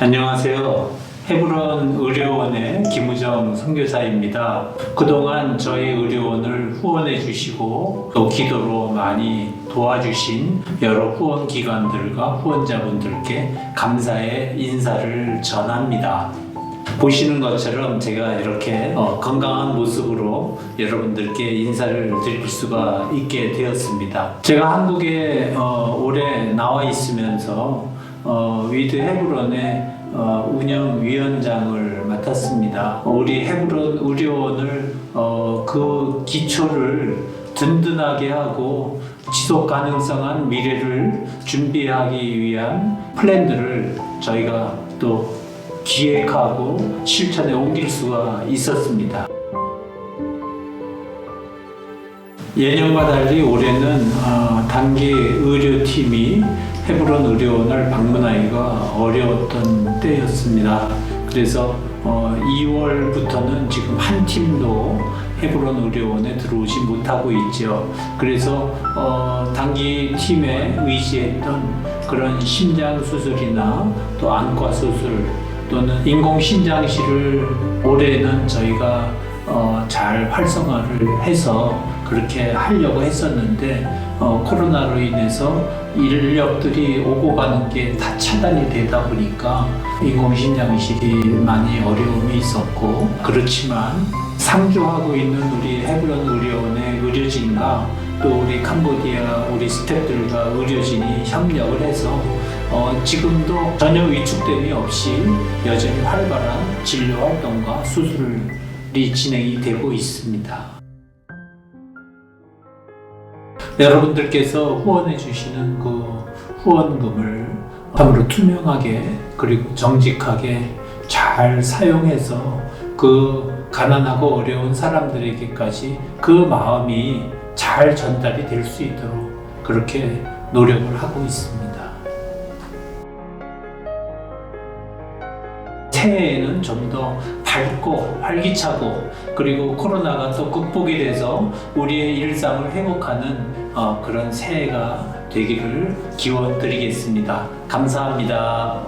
안녕하세요. 헤브론 의료원의 김우정 선교사입니다. 그동안 저희 의료원을 후원해 주시고 또 기도로 많이 도와주신 여러 후원 기관들과 후원자분들께 감사의 인사를 전합니다. 보시는 것처럼 제가 이렇게 어, 건강한 모습으로 여러분들께 인사를 드릴 수가 있게 되었습니다. 제가 한국에 어, 오래 나와 있으면서 어, 위드 헤브론의 어, 운영위원장을 맡았습니다. 우리 헤브론 의료원을 어, 그 기초를 든든하게 하고 지속 가능성한 미래를 준비하기 위한 플랜들을 저희가 또 기획하고 실천에 옮길 수가 있었습니다. 예년과 달리 올해는 어, 단기 의료팀이 헤브론 의료원을 방문하기가 어려웠던 때였습니다. 그래서 어, 2월부터는 지금 한 팀도 헤브론 의료원에 들어오지 못하고 있죠. 그래서 어, 단기 팀에 의지했던 그런 심장 수술이나 또 안과 수술 또는 인공 신장실을 올해는 저희가 어, 잘 활성화를 해서 그렇게 하려고 했었는데 어, 코로나로 인해서 인력들이 오고 가는 게 다 차단이 되다 보니까 인공신장실이 많이 어려움이 있었고 그렇지만 상주하고 있는 우리 헤브론 의료원의 의료진과 또 우리 캄보디아 우리 스태프들과 의료진이 협력을 해서 어, 지금도 전혀 위축됨이 없이 여전히 활발한 진료 활동과 수술이 진행이 되고 있습니다. 여러분들께서 후원해 주시는 그 후원금을 참으로 투명하게 그리고 정직하게 잘 사용해서 그 가난하고 어려운 사람들에게까지 그 마음이 잘 전달이 될 수 있도록 그렇게 노력을 하고 있습니다. 새해에는 좀 더 밝고 활기차고 그리고 코로나가 또 극복이 돼서 우리의 일상을 회복하는 어, 그런 새해가 되기를 기원 드리겠습니다. 감사합니다.